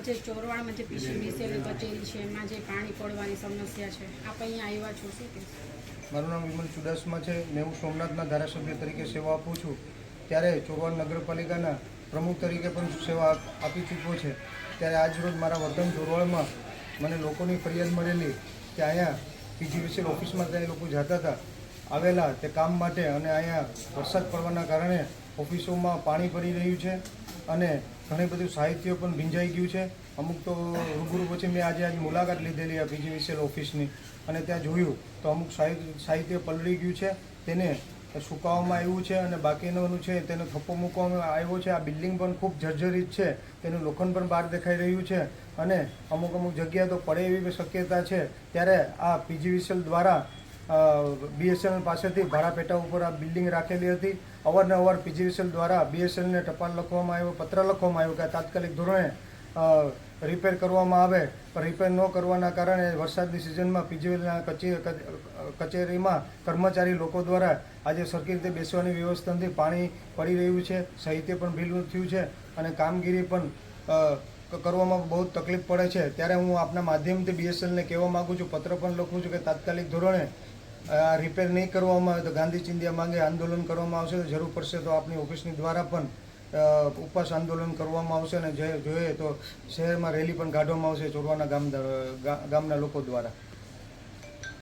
આજે ચોરવાડમાં જે પીસીબીસીએલની કચેરી છે એમાં જે પાણી પડવાની સમસ્યા છે આપ અહીંયા આવ્યા છો શું કે મારું નામ વિમલ ચુડાસમા છે. ને હું સોમનાથના ધારાસભ્ય તરીકે સેવા આપું છું. ત્યારે ચોરવાડ નગરપાલિકાના પ્રમુખ તરીકે પણ સેવા આપી ચૂક્યો છે. ત્યારે આજ રોજ મારા વતન ચોરવાડમાં મને લોકોની ફરિયાદ મળેલી કે અહીંયા પીજીવીસીએલ ઓફિસમાં ત્યાં લોકો જતા હતા. આવેલા તે કામ માટે અને અહીંયા વરસાદ પડવાના કારણે ઓફિસોમાં પાણી ભરી રહ્યું છે અને ઘણી બધું સાહિત્ય પણ ભીંજાઈ ગયું છે. અમુક તો રૂબરૂ પછી મેં આજે આજ મુલાકાત લીધેલી આ પીજીવીસીએલ ઓફિસની. અને ત્યાં જોયું તો અમુક સાહિત્ય પલળી ગયું છે. તેને સુકાવવામાં આવ્યું છે અને બાકીનું છે તેનો થપ્પો મૂકવામાં આવ્યો છે. આ બિલ્ડિંગ પણ ખૂબ જર્જરિત છે. તેનું લોખંડ પણ બહાર દેખાઈ રહ્યું છે. અને અમુક અમુક જગ્યાએ તો પડે એવી શક્યતા છે. ત્યારે આ પીજીવીસીએલ દ્વારા બીએસએનએલ પાસેથી ભાડા પેટા ઉપર આ બિલ્ડિંગ રાખેલી હતી. અવારનવાર પીજીવીસીએલ દ્વારા બીએસએનએલને ટપાલ લખવામાં આવ્યો, પત્ર લખવામાં આવ્યો કે તાત્કાલિક ધોરણે રિપેર કરવામાં આવે. પણ રિપેર ન કરવાના કારણે વરસાદની સિઝનમાં પીજીવીએલના કચેરીમાં કર્મચારી લોકો દ્વારા આજે સરખી રીતે બેસવાની વ્યવસ્થા નથી પાણી પડી રહ્યું છે, સાહિત્ય પણ ભીલું થયું છે અને કામગીરી પણ કરવામાં બહુ તકલીફ પડે છે. ત્યારે હું આપના માધ્યમથી બીએસએલને કહેવા માગું છું, પત્ર પણ લખું છું કે તાત્કાલિક ધોરણે રિપેર નહીં કરવામાં આવે તો ગાંધી ચિંધ્યા માંગે આંદોલન કરવામાં આવશે. તો જરૂર પડશે તો આપની ઓફિસની દ્વારા પણ ઉપવાસ આંદોલન કરવામાં આવશે અને જે જોઈએ તો શહેરમાં રેલી પણ કાઢવામાં આવશે ચોરવાના ગામ ગામના લોકો દ્વારા.